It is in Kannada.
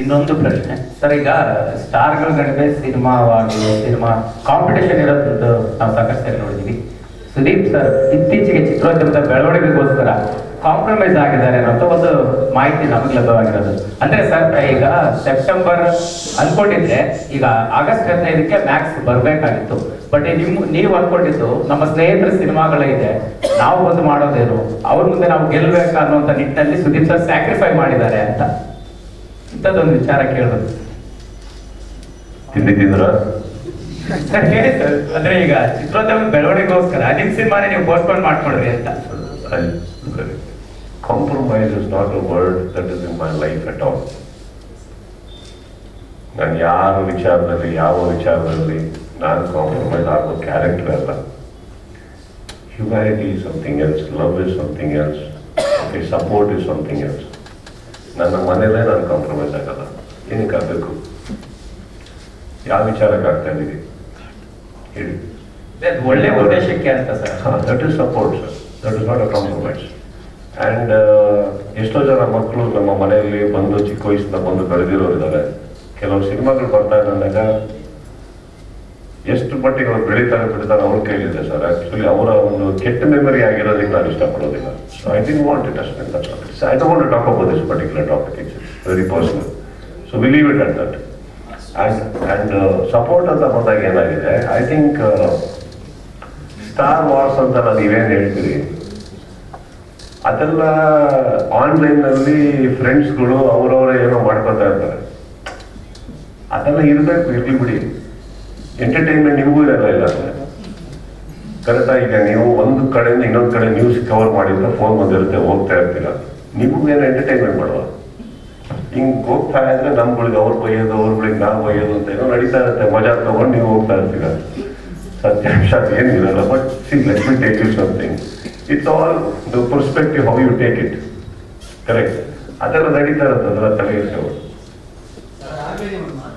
ಇನ್ನೊಂದು ಪ್ರಶ್ನೆ. ಸರ್, ಈಗ ಸ್ಟಾರ್ಗಳ ನಡುವೆ ಸಿನಿಮಾವಾಗಿ ಸಿನಿಮಾ ಕಾಂಪಿಟೇಷನ್ ಇರೋದು ನಾವು ಸಾಕಷ್ಟು ನೋಡಿದೀವಿ. ಸುದೀಪ್ ಸರ್, ಇತ್ತೀಚೆಗೆ ಚಿತ್ರೋದ್ಯಮದ ಬೆಳವಣಿಗೆಗೋಸ್ಕರ ಕಾಂಪ್ರಮೈಸ್ ಆಗಿದ್ದಾರೆ ಅನ್ನೋ ಒಂದು ಮಾಹಿತಿ ನಮಗೆ ಲಭ್ಯವಾಗಿರೋದು. ಅಂದ್ರೆ ಸರ್, ಈಗ ಸೆಪ್ಟೆಂಬರ್ ಅನ್ಕೊಂಡಿದ್ರೆ ಈಗ ಆಗಸ್ಟ್ ಹದಿನೈದಕ್ಕೆ ಮ್ಯಾಕ್ಸ್ ಬರ್ಬೇಕಾಗಿತ್ತು. ಬಟ್ ನಿಮ್, ನೀವು ಅನ್ಕೊಂಡಿದ್ದು ನಮ್ಮ ಸ್ನೇಹಿತರ ಸಿನಿಮಾಗಳಿದೆ ನಾವು ಬಂದು ಮಾಡೋದೇನು? ಅವ್ರ ಮುಂದೆ ನಾವು ಗೆಲ್ಬೇಕಾ ಅನ್ನೋ ನಿಟ್ಟಿನಲ್ಲಿ ಸುದೀಪ್ ಸರ್ ಸ್ಯಾಕ್ರಿಫೈ ಮಾಡಿದ್ದಾರೆ ಅಂತ. ಇಂಥದ್ದೊಂದು ವಿಚಾರ ಕೇಳೋದು. ತಿಂಡಿ ತಿಂದ್ರ ಸರ್ ಹೇಳಿ ಸರ್ ಅಂದ್ರೆ ಈಗ ಚಿತ್ರೋದ್ಯಮ ಬೆಳವಣಿಗೆಗೋಸ್ಕರ ನಿಮ್ ಸಿನಿಮಾನೇ ನೀವು ಪೋಸ್ಟ್ಪೋನ್ ಮಾಡ್ಕೊಳ್ರಿ ಅಂತ. Compromise is not a word that is in my life at all ನಾನು ಯಾರ ವಿಚಾರದಲ್ಲಿ ಯಾವ ವಿಚಾರದಲ್ಲಿ ನಾನು ಕಾಂಪ್ರಮೈಸ್ ಆಗೋ ಕ್ಯಾರೆಕ್ಟರ್ ಅಲ್ಲ. Humanity is something else love is something else okay support is something else ನನ್ನ ಮನೇಲೇ ನಾನು ಕಾಂಪ್ರಮೈಸ್ ಆಗಲ್ಲ. ಏನಕ್ಕೆ ಆಗಬೇಕು? ಯಾವ ವಿಚಾರಕ್ಕೆ ಆಗ್ತಾ ಇದ್ದೀವಿ ಹೇಳಿ. ಒಳ್ಳೆ ಉದ್ದೇಶಕ್ಕೆ ಅಂತ sir. That is support sir that is not a compromise and ಎಷ್ಟೋ ಜನ ಮಕ್ಕಳು ನಮ್ಮ ಮನೆಯಲ್ಲಿ ಬಂದು ಚಿಕ್ಕ ವಯಸ್ಸಿನ ಬಂದು ಬೆಳೆದಿರೋರು ಇದ್ದಾರೆ ಕೆಲವು ಸಿನಿಮಾಗಳು ಬರ್ತಾ ಇದ್ದಾಗ ಎಷ್ಟು ಮಟ್ಟಿಗೆ ಅವ್ರು ಬೆಳೀತಾರೆ ಬಿಡ್ತಾರೆ ಅವ್ರ ಕೈಲಿದೆ ಸರ್. ಆಕ್ಚುಲಿ ಅವರ ಒಂದು ಕೆಟ್ಟ ಮೆಮೊರಿ ಆಗಿರೋದಕ್ಕೆ ನಾನು ಇಷ್ಟಪಡೋದಿಲ್ಲ. So I think want it ಅಷ್ಟೇ I don't talk about this particular topic it's very personal so we leave it at that and and support ಅಂತ ಬಂದಾಗ ಏನಾಗಿದೆ? ಐ ಥಿಂಕ್ ಸ್ಟಾರ್ ವಾರ್ಸ್ ಅಂತ ನಾನು ಇವೇನು ಹೇಳ್ತೀರಿ ಅದೆಲ್ಲ ಆನ್ಲೈನ್ನಲ್ಲಿ ಫ್ರೆಂಡ್ಸ್ಗಳು ಅವರವರೇ ಏನೋ ಮಾಡ್ಕೊತಾ ಇರ್ತಾರೆ. ಅದೆಲ್ಲ ಇರಬೇಕು, ಇರಲಿ ಬಿಡಿ. ಎಂಟರ್ಟೈನ್ಮೆಂಟ್ ನಿಮಗೂ ಇರಲ್ಲ ಇಲ್ಲ ಕರೆಕ್ಟ್ ಈಗ ನೀವು ಒಂದು ಕಡೆಯಿಂದ ಇನ್ನೊಂದು ಕಡೆ ನ್ಯೂಸ್ ಕವರ್ ಮಾಡಿದ್ರೆ ಫೋನ್ ಬಂದಿರುತ್ತೆ, ಹೋಗ್ತಾ ಇರ್ತೀರ. ನಿಮಗೂ ಏನು ಎಂಟರ್ಟೈನ್ಮೆಂಟ್ ಮಾಡುವ ಹಿಂಗೆ ಹೋಗ್ತಾ ಇದ್ರೆ ನಮ್ಗಳಿಗೆ ಅವ್ರು ಬೈಯೋದು, ಅವ್ರಗಳಿಗೆ ನಾವು ಬೈಯೋದು ಅಂತ ಏನೋ ನಡೀತಾ ಇರುತ್ತೆ. ಮಜಾ ತಗೊಂಡು ನೀವು ಹೋಗ್ತಾ ಇರ್ತೀರ. ಸತ್ಯಾಂಶ, ಏನಿರಲ್ಲ but see let me take you something it's all the perspective how you take it correct ಅದೆಲ್ಲ ನಡೀತಾ ಇರುತ್ತೆ ಅದೆಲ್ಲ ತಲೆ ಇರ್ತೇವೆ